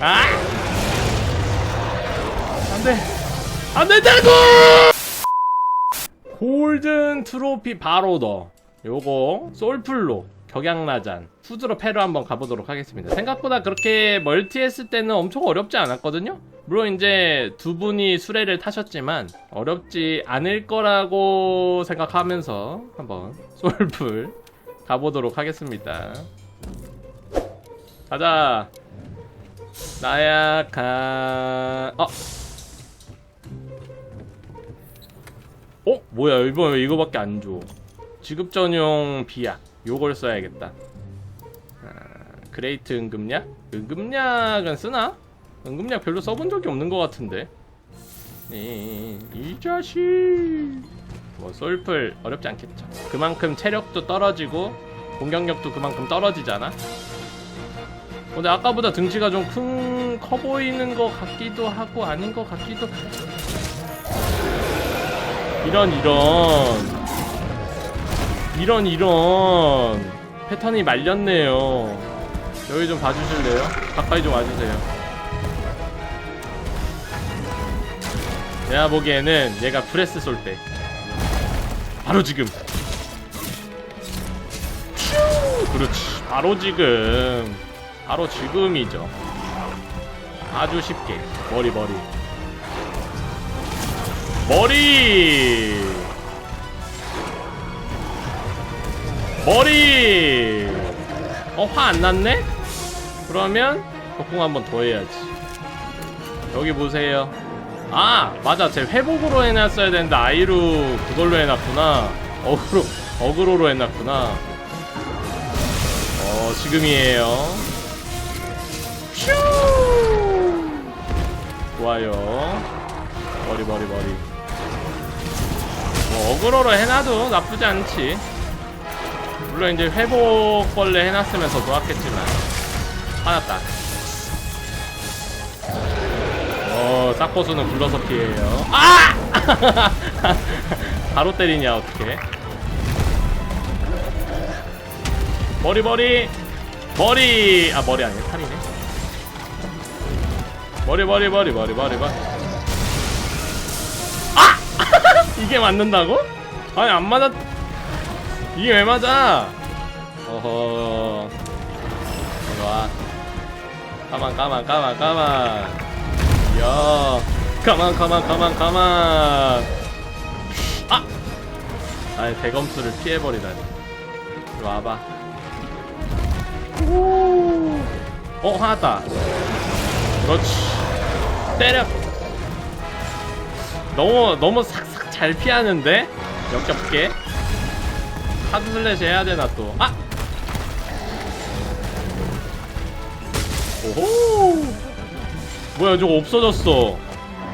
아! 안돼. 안 된다고! 골든 트로피 바로 더. 요거 솔플로 격양라잔 푸드로 패로 한번 가보도록 하겠습니다. 생각보다 그렇게 멀티 했을 때는 엄청 어렵지 않았거든요? 물론 이제 두 분이 수레를 타셨지만 어렵지 않을 거라고 생각하면서 한번 솔플 가보도록 하겠습니다. 가자 나야 가 어? 어? 뭐야 이번 왜 이거밖에 안 줘? 지급 전용 비약 요걸 써야겠다. 아, 그레이트 응급약? 응급약은 쓰나? 응급약 별로 써본 적이 없는 것 같은데. 이, 이 자식. 뭐 솔플 어렵지 않겠죠. 그만큼 체력도 떨어지고 공격력도 그만큼 떨어지잖아. 근데 아까보다 등치가 좀 큰 커 보이는 것 같기도 하고 아닌 것 같기도 이런 이런. 이런 이런. 패턴이 말렸네요. 여기 좀 봐주실래요? 가까이 좀 와주세요. 내가 보기에는 얘가 프레스 쏠 때. 바로 지금. 슈! 그렇지. 바로 지금 바로 지금이죠. 아주 쉽게. 머리 머리. 머리! 머리! 어 화 안 났네? 그러면 덕궁 한번 더 해야지. 여기 보세요. 아 맞아. 제 회복으로 해놨어야 되는데 아이루 그걸로 해놨구나. 어그로 어그로로 해놨구나. 어 지금이에요 슈! 좋아요. 머리 머리 머리. 뭐 어그로로 해놔도 나쁘지 않지. 물론 이제 회복 벌레 해놨으면 더 좋았겠지만. 화났다. 어 싹보수는 굴러서 피해요. 아! 바로 때리냐 어떻게? 머리 머리! 머리! 아 머리 아니야 팔이네 머리 머리 머리 머리 머리 머리 아! 이게 맞는다고? 아니 안 맞았 이게 왜 맞아? 어허 이리 와 가만 가만 가만 가만 야 가만 가만 가만 가만 아! 아니 대검수를 피해버리다니 이리 와봐 오. 어 화났다 그렇지. 때려. 너무 너무 삭삭 잘 피하는데? 역겹게. 하드 슬래시 해야 되나 또. 아! 오호! 뭐야 저거 없어졌어.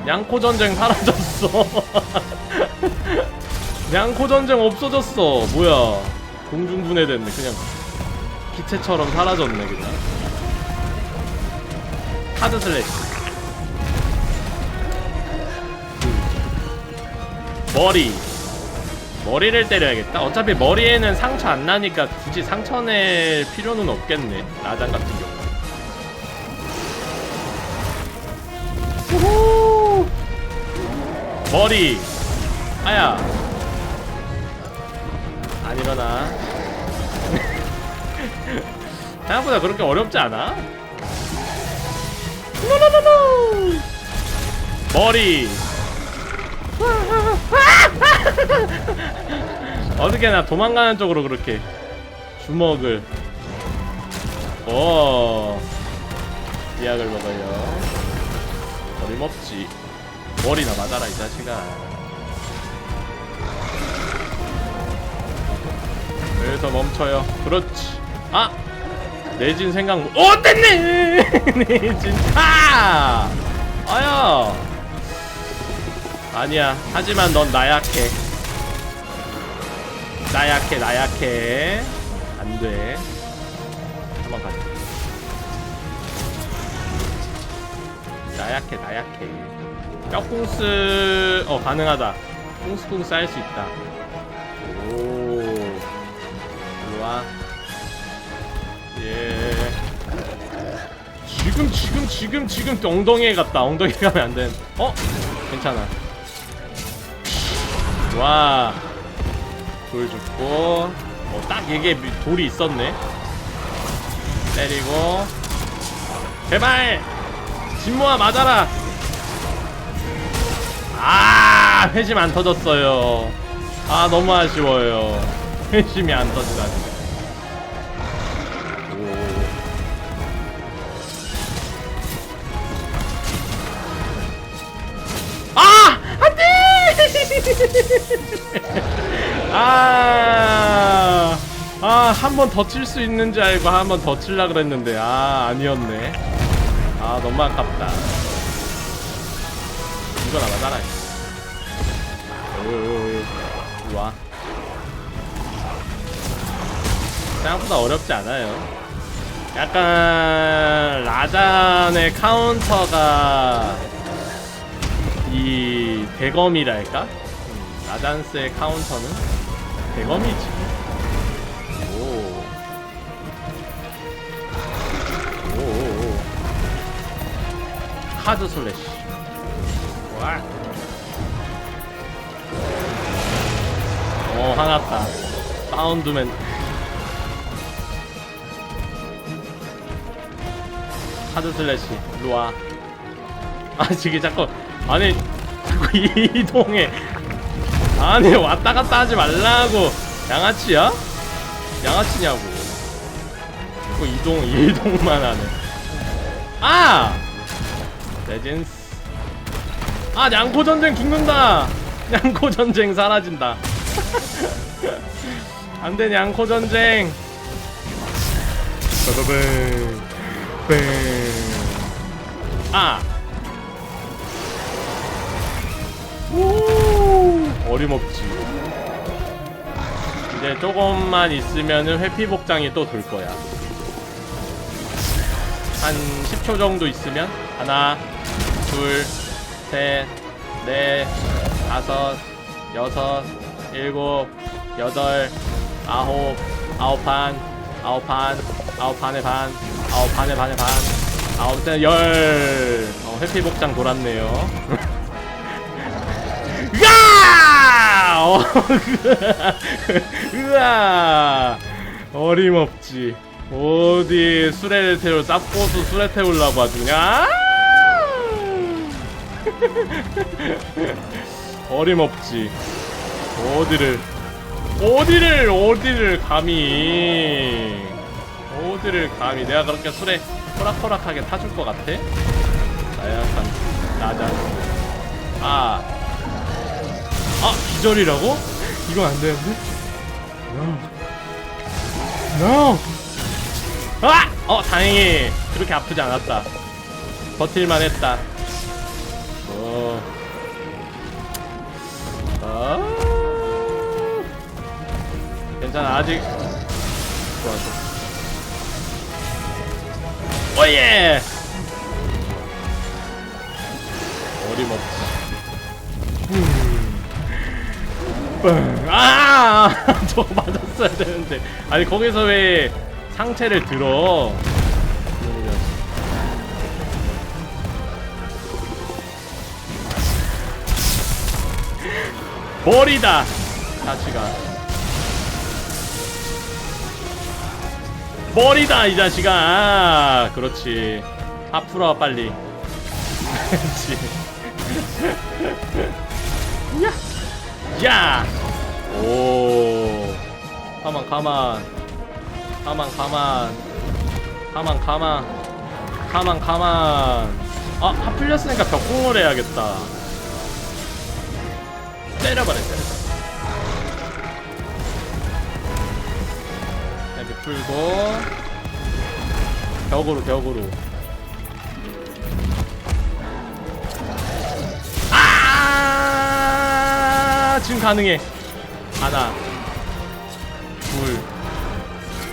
양코 전쟁 사라졌어. 양코 전쟁 없어졌어. 뭐야. 공중분해됐네 그냥. 기체처럼 사라졌네 그냥 하드 슬래시. 머리. 머리를 때려야겠다? 어차피 머리에는 상처 안 나니까 굳이 상처 낼 필요는 없겠네. 라장 같은 경우. 우후! 머리. 아야. 안 일어나. 생각보다 그렇게 어렵지 않아 노노노노! 머리. 어떻게 나? 도망가는 쪽으로 그렇게. 주먹을. 오 이약을 먹어요. 어림없지. 머리나 맞아라 이 자식아. 여기서 멈춰요. 그렇지. 아 내진 생각 못- 어 됐네 내진 아 아야. 아니야. 하지만 넌 나약해. 나약해 나약해. 안돼. 한번 가자. 나약해 나약해. 뼈궁스. 어 가능하다. 궁스궁스 할 수 있다. 오. 일로 지금 지금 지금 지금 엉덩이에 갔다 엉덩이에 가면 안 돼. 어? 괜찮아. 와. 돌 죽고. 어, 딱 이게 미- 돌이 있었네. 때리고. 제발! 진모아 맞아라! 아! 회심 안 터졌어요. 아, 너무 아쉬워요. 회심이 안 터지다니. 아! 아, 한 번 더 칠 수 있는 줄 알고 한 번 더 칠라 그랬는데, 아, 아니었네. 아, 너무 아깝다. 이거 나가 따라. 와. 생각보다 어렵지 않아요. 약간 라잔의 카운터가 이 대검이랄까? 음, 라잔스의 카운터는 대검이지. 오. 오. 카드 슬래시. 와. 어, 화났다. 사운드맨. 카드 슬래시. 와. 아, 지금 자꾸. 아니, 자꾸 이동해. 아니, 왔다 갔다 하지 말라고. 양아치야? 양아치냐고. 자꾸 이동, 이동만 하네. 아! 레진스. 아, 양코 전쟁 죽는다! 양코 전쟁 사라진다. 안 돼, 양코 전쟁. 빠바밤. 뺑. 아! 어림없지. 이제 조금만 있으면은 회피 복장이 또 돌 거야. 한 10초 정도 있으면 하나, 둘, 셋, 넷, 다섯, 여섯, 일곱, 여덟, 아홉, 아홉 판, 아홉 판, 아홉 판에 반, 아홉 판에 반에 반, 아홉 대 열. 어, 회피 복장 돌았네요. 으아! 어, 으아! 어림없지. 어디 수레를 태우 쌉고수 수레 태우려고 아주 그냥 아! 어림없지. 어디를 어디를 어디를 감히 어디를 감히 내가 그렇게 술에 호락호락하게 타줄 것 같아? 나약한 나자 아 아, 기절이라고? 이건 안 되는데? No. No. 아! 어, 다행히 그렇게 아프지 않았다. 버틸만 했다. 어. 아. 괜찮아, 아직. 좋아, 좋아. 오예! 아! 저거 맞았어야 되는데. 아니, 거기서 왜 상체를 들어? 버리다! 자식아. 버리다, 이 자식아! 아, 그렇지. 다 풀어, 빨리. 그렇지. 야! 야! 오. 가만 가만. 가만 가만. 가만 가만. 가만 가만. 아, 다 풀렸으니까 벽공을 해야겠다. 때려버려, 때려버려. 이렇게 풀고. 벽으로, 벽으로. 아 지금 가능해. 하나 둘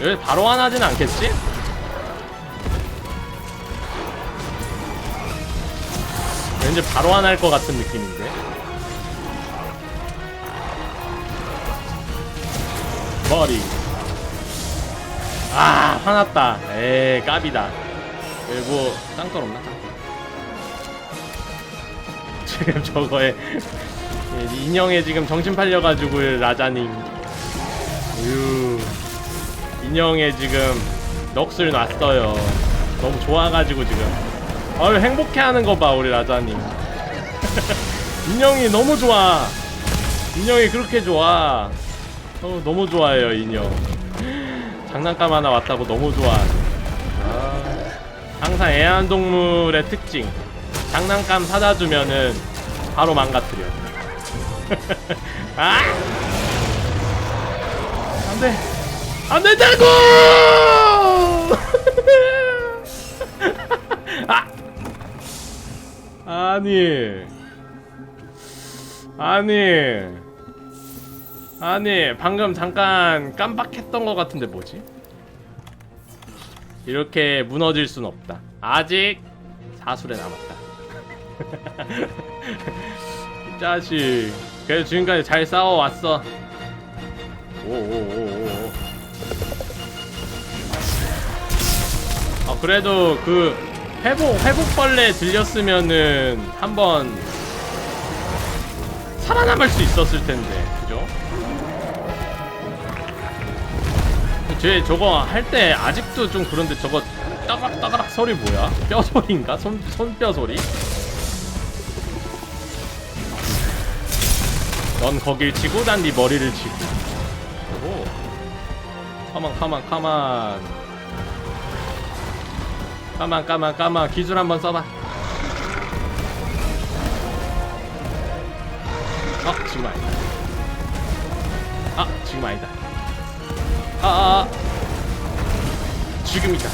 여기 바로 하나 하진 않겠지? 왠지 바로 하나 할 것 같은 느낌인데. 머리. 아 화났다. 에이 여기 뭐 짱돌 없나? 지금 저거에 예, 인형에 지금 정신 팔려가지고 라자님. 우유 인형에 지금 넋을 놨어요. 너무 좋아가지고 지금. 아유 행복해하는 거 봐 우리 라자님. 인형이 너무 좋아. 인형이 그렇게 좋아. 어, 너무 좋아해요 인형. 장난감 하나 왔다고 너무 좋아. 아, 항상 애완동물의 특징. 장난감 사다 주면은 바로 망가뜨려 아! 안 돼 안 된다고 아! 아니 아니 아니 방금 잠깐 깜빡했던 것 같은데 뭐지? 이렇게 무너질 순 없다 아직 사술에 남았다 이 자식 그래도 지금까지 잘 싸워왔어 오오오오 아 그래도 그 회복 회복벌레 들렸으면은 한번 살아남을 수 있었을 텐데 그죠? 쟤 저거 할 때 아직도 좀 그런데 저거 따가락 소리 뭐야? 뼈 소리인가? 손 손뼈 소리? 넌 거길 치고 난 네 머리를 치고. 오. 가만 가만 가만. 가만 가만 가만 기술 한번 써봐. 아 지금 아니다. 아 지금 아니다. 아, 아, 아. 지금이다.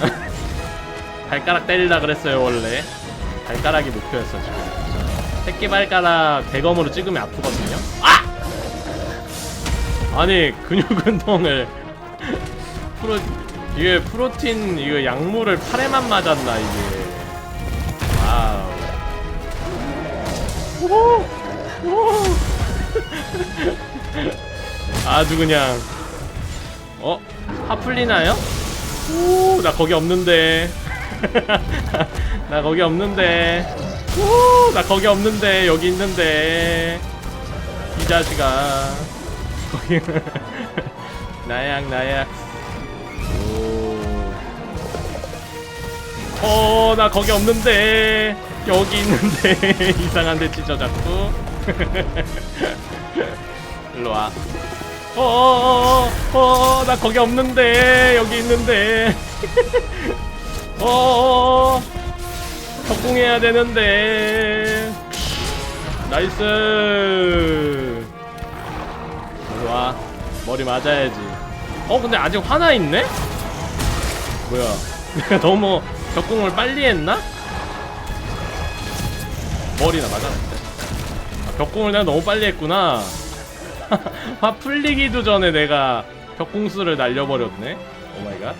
발가락 때리려 그랬어요 원래. 발가락이 목표였어 지금. 새끼 발가락 대검으로 찍으면 아프거든요. 아! 아니 근육 운동을 프로 이게 프로틴 이거 약물을 팔에만 맞았나 이게. 와우. 오! 오! 아주 그냥 어? 화 풀리나요? 오, 나 거기 없는데. 나 거기 없는데. 오, 나 거기 없는데. 여기 있는데. 이 자식아. 나약, 나약. 오. 어, 나 거기 없는데. 여기 있는데. 이상한 데 찢어 자꾸. 일로 와. 어어어어 어, 나 거기 없는데 여기 있는데 어어어 적궁해야 되는데. 나이스. 와 머리 맞아야지. 어 근데 아직 화나 있네? 뭐야. 내가 너무 적궁을 빨리 했나? 머리나 맞았는데? 아, 벽궁을 내가 너무 빨리 했구나. 화 풀리기도 전에 내가 벽공수를 날려버렸네. 오마이갓.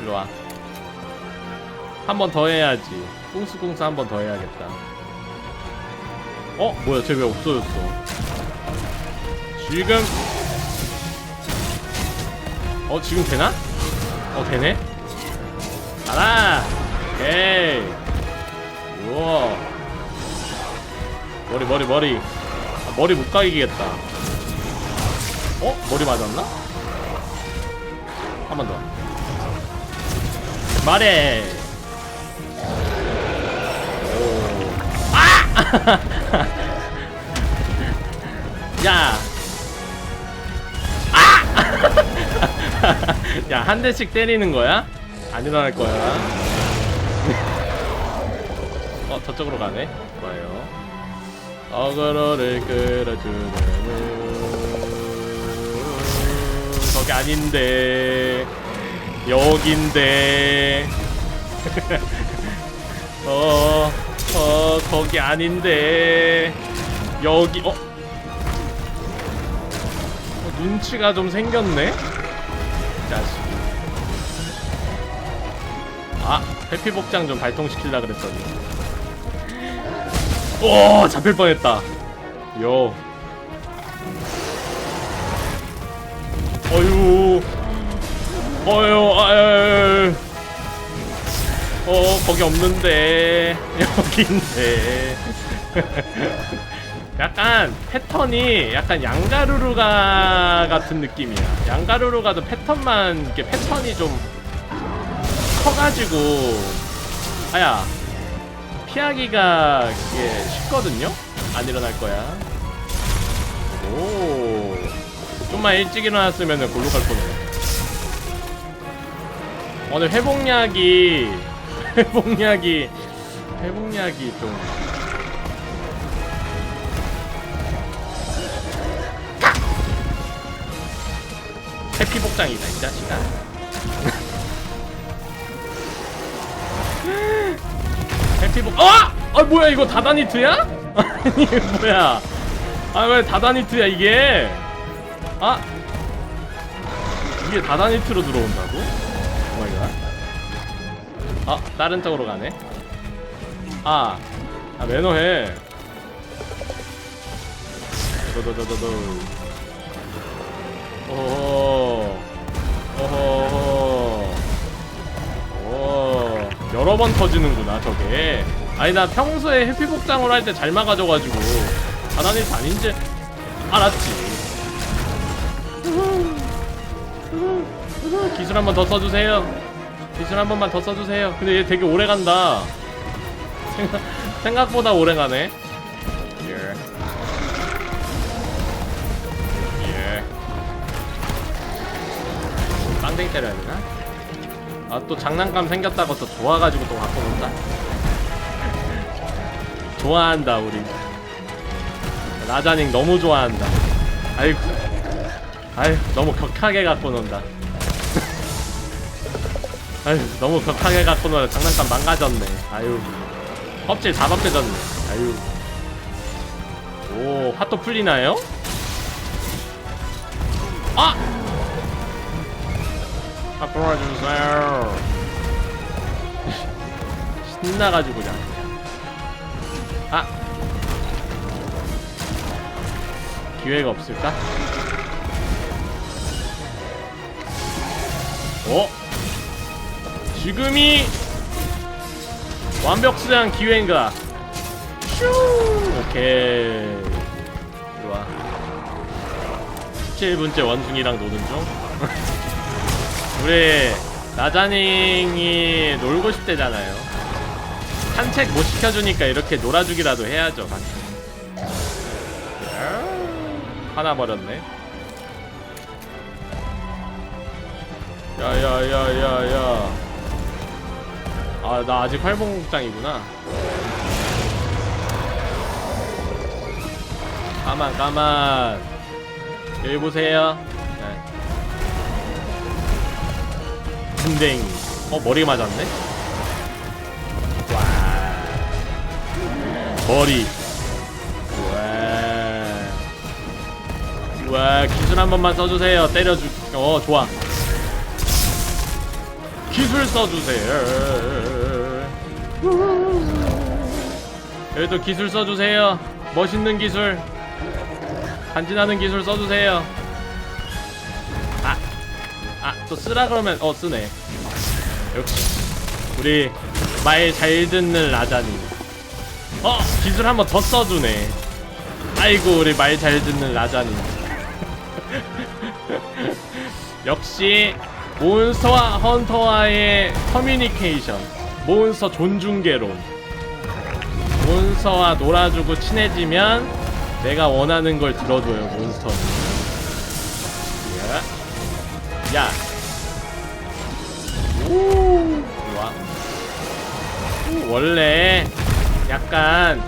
일로 와. 한 번 더 해야지. 꽁수꽁수 한 번 더 해야겠다. 어? 뭐야, 쟤 왜 없어졌어? 지금. 어, 지금 되나? 어, 되네? 가라! 오케이. 우와. 머리, 머리, 머리. 아, 머리 못 가기겠다. 어? 머리 맞았나? 한 번 더. 말해. 야. 아! 야, 한 대씩 때리는 거야? 안 일어날 거야. 어, 저쪽으로 가네. 좋아요. 어그로를 끌어주는 거기 아닌데 여긴데 어, 어 거기 아닌데. 여기 어? 어 눈치가 좀 생겼네? 이 자식. 아 해피 복장 좀 발동시키려 그랬더니. 오 잡힐 뻔했다. 요. 어유 어유 아유 어 거기 없는데. 여기 있네. 약간 패턴이 약간 양가루루가 같은 느낌이야. 양가루루가도 패턴만 이렇게 패턴이 좀 커가지고. 아야 피하기가 이게 쉽거든요? 안 일어날 거야. 오. 좀만 일찍 일어났으면 골로 갈 뻔해. 오늘 회복약이 회복약이 회복약이 좀 가! 해피 복장이다 이 자식아 해피 복 어! 아 뭐야 이거 다다니트야? 아니 뭐야 아 왜 다다니트야 이게 아 이게 다다니트로 들어온다고? 아 다른 쪽으로 가네. 아, 아 매너해. 도도도도도. 오호. 오호 오 여러 번 터지는구나 저게. 아니 나 평소에 해피복장으로 할 때 잘 막아줘가지고. 가난해서 아닌지 알았지. 기술 한 번 더 써주세요 기술 한 번만 더 써주세요. 근데 얘 되게 오래 간다. 생각, 생각 보다 오래 가네. 예. 예. 빵댕이 때려야 되나? 아 또 장난감 생겼다고 또 좋아가지고 또 갖고 논다? 좋아한다 우리. 라자닝 너무 좋아한다. 아이고. 아유 너무 격하게 갖고 논다 아유 너무 격하게 갖고 놀아 장난감 망가졌네 아유 껍질 다 벗겨졌네 아유 오 화또 풀리나요? 아! 아 풀어주세요 신나가지고 그냥 아 기회가 없을까? 어? 지금이 완벽 수장 기회인가? 슈! 오케이. 좋아 17분째 원숭이랑 노는 중. 우리 나자닝이 놀고 싶대잖아요. 산책 못 시켜주니까 이렇게 놀아주기라도 해야죠. 하나 버렸네. 야야야야야 아 나 아직 활봉장이구나. 가만 가만. 여기 보세요. 네. 군댕이 어 머리 맞았네? 와. 머리. 와, 와 기술 한 번만 써주세요. 때려주 어 좋아 기술 써주세요. 여기도 기술 써주세요. 멋있는 기술. 간지나는 기술 써주세요. 아, 아, 또 쓰라 그러면 어 쓰네. 역시 우리 말 잘 듣는 라자니. 어, 기술 한번 더 써주네. 아이고 우리 말 잘 듣는 라자니. 역시 몬스터와 헌터와의 커뮤니케이션 몬스터 존중계론. 몬스터와 놀아주고 친해지면 내가 원하는 걸 들어줘요 몬스터는 야, 야. 오, 좋아. 오, 원래 약간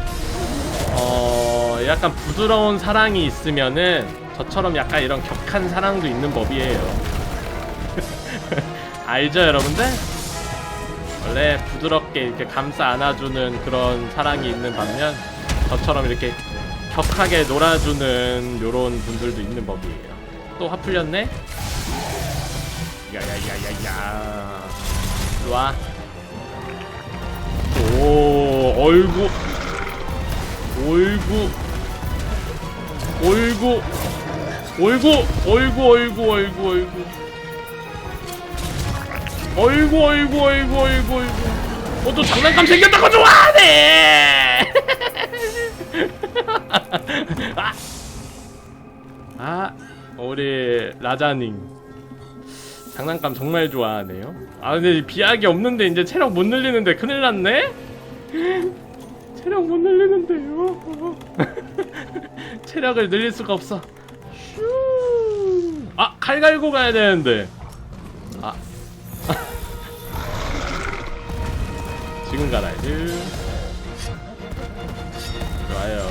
어 약간 부드러운 사랑이 있으면은 저처럼 약간 이런 격한 사랑도 있는 법이에요 알죠 여러분들? 원래 부드럽게 이렇게 감싸 안아주는 그런 사랑이 있는 반면 저처럼 이렇게 격하게 놀아주는 요런 분들도 있는 법이에요. 또 화 풀렸네? 야야야야야. 일로와. 오 얼구. 얼구. 얼구. 얼구 얼구 얼구 얼구. 얼구 어이구 어이구 어이구 어이구 어이구 어또 장난감 생겼다고 좋아하네 아. 아 우리 라자닝 장난감 정말 좋아하네요 아 근데 비약이 없는데 이제 체력 못 늘리는데 큰일 났네 체력 못 늘리는데요 체력을 늘릴 수가 없어 슈. 아, 칼 갈고 가야 되는데. 아. 지금 가라야지. 좋아요.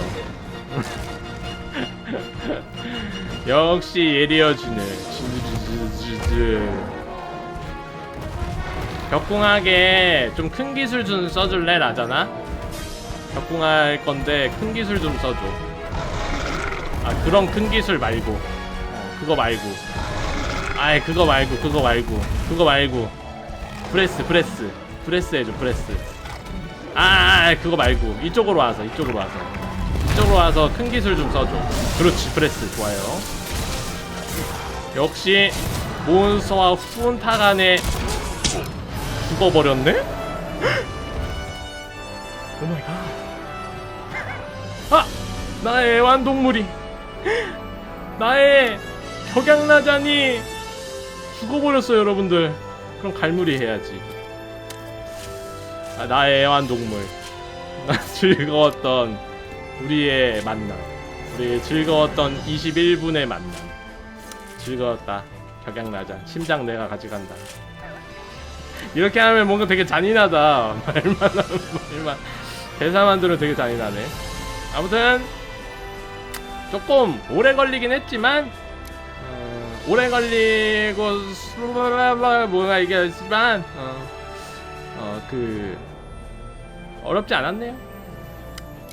역시 예리어지네. 격궁하게 좀 큰 기술 좀 써줄래, 라잖아? 격궁할 건데 큰 기술 좀 써줘. 아, 그런 큰 기술 말고. 어, 그거 말고. 아이, 그거 말고, 그거 말고. 그거 말고. 프레스, 프레스. 프레스 해줘. 아, 아, 아, 그거 말고. 이쪽으로 와서, 이쪽으로 와서. 이쪽으로 와서 큰 기술 좀 써줘. 그렇지, 프레스. 좋아요. 역시, 몬스터와 훈타 간에 죽어버렸네? 오마이갓. 아! 나의 애완동물이. 나의 격양나잔이 죽어버렸어요 여러분들 그럼 갈무리 해야지 아, 나의 애완동물. 나 즐거웠던 우리의 만남. 우리 즐거웠던 21분의 만남. 즐거웠다. 격양나잔 심장 내가 가져간다. 이렇게 하면 뭔가 되게 잔인하다. 말만 하면 말만. 대사만 들으면 되게 잔인하네. 아무튼 조금 오래 걸리긴 했지만 어, 오래 걸리고 뭐가 이게 했지만 어, 어, 그 어렵지 않았네요.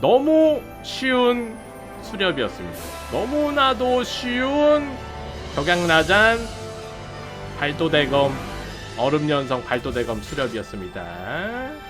너무 쉬운 수렵이었습니다. 너무나도 쉬운 격양나잔 발도대검 얼음연성 발도대검 수렵이었습니다.